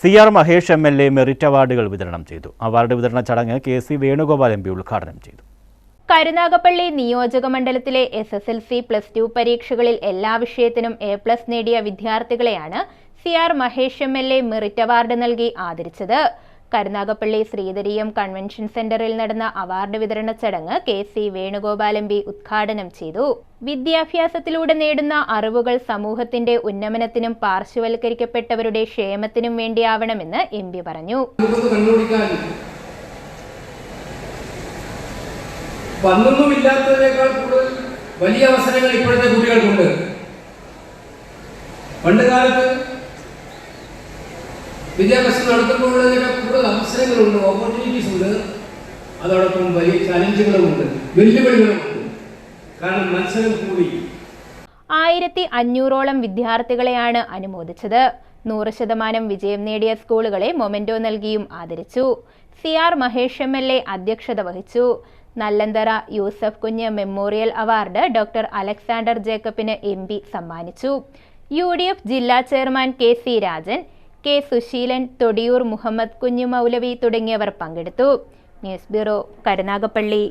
C R Mahesh M L A merit അവാർഡുകൾ വിതരണം ചെയ്തു. അവാർഡ് വിതരണ ചടങ്ങ് K C Venugopal M P ഉദ്ഘാടനം ചെയ്തു. കരുനാഗപ്പള്ളി നിയോജക മണ്ഡലത്തിലെ S S L C plus two പരീക്ഷകളിൽ എല്ലാ വിഷയത്തിനും എ പ്ലസ് നേടിയ വിദ്യാർത്ഥികളെയാണ് C R Mahesh M L A merit award നൽകി ആദരിച്ചത്. കരുനാഗപ്പള്ളി ശ്രീധരീയം കൺവെൻഷൻ സെന്ററിൽ നടന്ന അവാർഡ് വിതരണ ചടങ്ങ് K C Venugopal M P ഉദ്ഘാടനം ചെയ്തു. വിദ്യാഭ്യാസത്തിലൂടെ നേടുന്ന അറിവുകൾ സമൂഹത്തിന്റെ ഉന്നമനത്തിനും പാർശ്വവൽക്കരിക്കപ്പെട്ടവരുടെ ക്ഷേമത്തിനും വേണ്ടിയാവണമെന്ന് എം പി പറഞ്ഞു. കൂടുതൽ വലിയ അവസരങ്ങൾ ഇപ്പോഴത്തെ കുട്ടികൾക്കുണ്ട്. പണ്ട് കാലത്ത് വിദ്യാഭ്യാസം നടത്തുമ്പോഴതിനേക്കാൾ കൂടുതൽ അവസരങ്ങളുണ്ട് ഓപ്പർച്യൂണിറ്റീസ് ഉണ്ട്. അതോടൊപ്പം വലിയ ചലഞ്ചുകളുമുണ്ട് വെല്ലുവിളികളുമുണ്ട്. കാരണം മത്സരം കൂടി. ആയിരത്തി അഞ്ഞൂറോളം വിദ്യാർത്ഥികളെയാണ് അനുമോദിച്ചത്. നൂറ് ശതമാനം വിജയം നേടിയ സ്കൂളുകളെ മൊമെന്റോ നൽകിയും ആദരിച്ചു. C R Mahesh M L A അധ്യക്ഷത വഹിച്ചു. Nallanthara Yusuf Kunju memorial award doctor Alexander ജേക്കബിന് M സമ്മാനിച്ചു. യു ജില്ലാ chairman K C Rajan K Susheelan Thodiyoor Muhammad Kunju Maulavi തുടങ്ങിയവർ പങ്കെടുത്തു. News bureau Karunagappally.